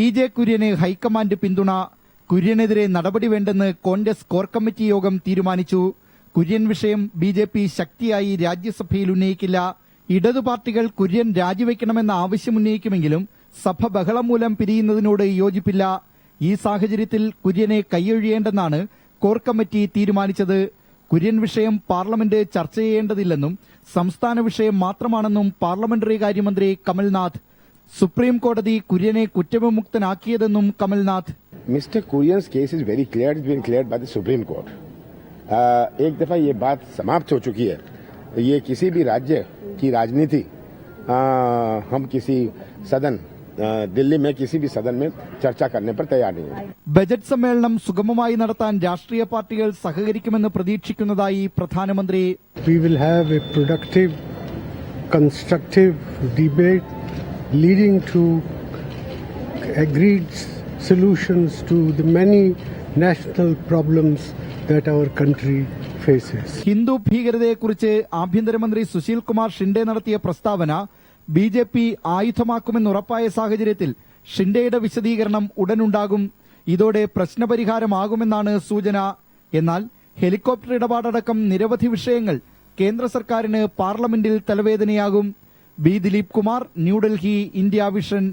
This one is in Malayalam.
പി ജെ കുര്യന് ഹൈക്കമാൻഡ് പിന്തുണ കുര്യനെതിരെ നടപടി വേണ്ടെന്ന് കോൺഗ്രസ് കോർ കമ്മിറ്റി യോഗം തീരുമാനിച്ചു. കുര്യൻ വിഷയം ബി ജെ പി ശക്തിയായി രാജ്യസഭയിൽ ഉന്നയിക്കില്ല. ഇടതു പാർട്ടികൾ കുര്യൻ രാജിവെക്കണമെന്ന ആവശ്യം ഉന്നയിക്കുമെങ്കിലും സഭ ബഹളം മൂലം പിരിയുന്നതിനോട് യോജിപ്പില്ല. ഈ സാഹചര്യത്തിൽ കുര്യനെ കൈയൊഴിയേണ്ടെന്നാണ് കോർ കമ്മിറ്റി തീരുമാനിച്ചത്. കുര്യൻ വിഷയം പാർലമെന്റ് ചർച്ച ചെയ്യേണ്ടതില്ലെന്നും സംസ്ഥാന വിഷയം മാത്രമാണെന്നും പാർലമെന്ററി കാര്യമന്ത്രി കമൽനാഥ് സുപ്രീം കോടതി കുര്യനെ കുറ്റവിമുക്തനാക്കിയതെന്നും Kamal Nath Mr. Kurian's case is very clear. It's been cleared by the Supreme Court. Uh, एक दफा ये बात समाप्त हो चुकी है ये किसी भी राज्य की राजनीति uh, हम किसी सदन uh, दिल्ली में किसी भी सदन में चर्चा करने पर तैयार नहीं है ബജറ്റ് സമ്മേളനം സുഗമമായി നടത്താൻ രാഷ്ട്രീയ പാർട്ടികൾ സഹകരിക്കുമെന്ന് പ്രതീക്ഷിക്കുന്നതായി പ്രധാനമന്ത്രി we will have a productive, constructive debate leading to agreed solutions to the many national problems that our country faces. Hindu ഭീകരതയെക്കുറിച്ച് ആഭ്യന്തരമന്ത്രി സുശീൽ കുമാർ ഷിൻഡെ നടത്തിയ പ്രസ്താവന ബി ജെ പി ആയുധമാക്കുമെന്നുറപ്പായ സാഹചര്യത്തിൽ ഷിൻഡെയുടെ വിശദീകരണം ഉടനുണ്ടാകും. ഇതോടെ പ്രശ്നപരിഹാരമാകുമെന്നാണ് സൂചന. എന്നാൽ ഹെലികോപ്റ്റർ ഇടപാടടക്കം നിരവധി വിഷയങ്ങൾ കേന്ദ്ര സർക്കാരിന് പാർലമെന്റിൽ തലവേദനയാകും. B Dileep Kumar New Delhi India vision